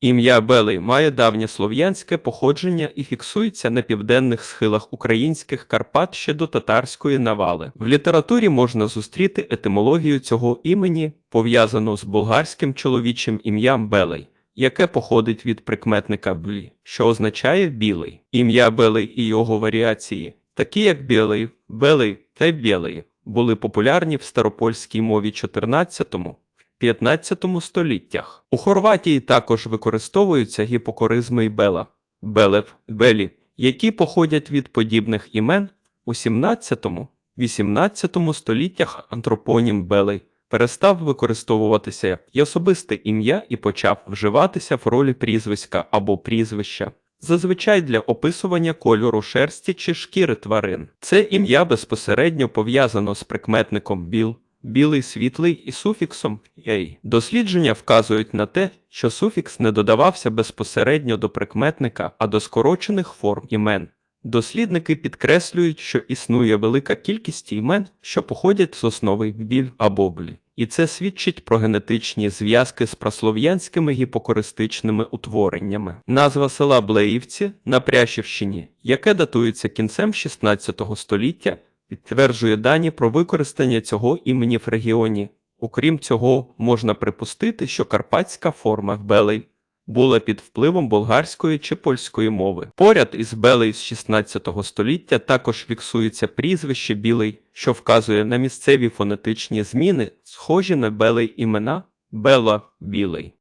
Ім'я Белий має давнє слов'янське походження і фіксується на південних схилах українських Карпат ще до татарської навали. В літературі можна зустріти етимологію цього імені, пов'язану з болгарським чоловічим ім'ям Белий, яке походить від прикметника блі, що означає білий. Ім'я Белий і його варіації, такі як білий, белий та білий, були популярні в старопольській мові 14 15 століттях. У Хорватії також використовуються гіпокоризми і бела, белев, белі, які походять від подібних імен у 17-18 століттях антропонім белей перестав використовуватися як особисте ім'я і почав вживатися в ролі прізвиська або прізвища. Зазвичай для описування кольору шерсті чи шкіри тварин. Це ім'я безпосередньо пов'язано з прикметником біл, білий світлий і суфіксом «єй». Дослідження вказують на те, що суфікс не додавався безпосередньо до прикметника, а до скорочених форм імен. Дослідники підкреслюють, що існує велика кількість імен, що походять з основи біль або блі. І це свідчить про генетичні зв'язки з праслов'янськими гіпокористичними утвореннями. Назва села Блеївці на Прящівщині, яке датується кінцем 16 століття, підтверджує дані про використання цього імені в регіоні. Окрім цього, можна припустити, що карпатська форма Белей була під впливом болгарської чи польської мови. Поряд із Белей з 16 століття також фіксується прізвище Білий, що вказує на місцеві фонетичні зміни, схожі на Белей імена Бела Білий.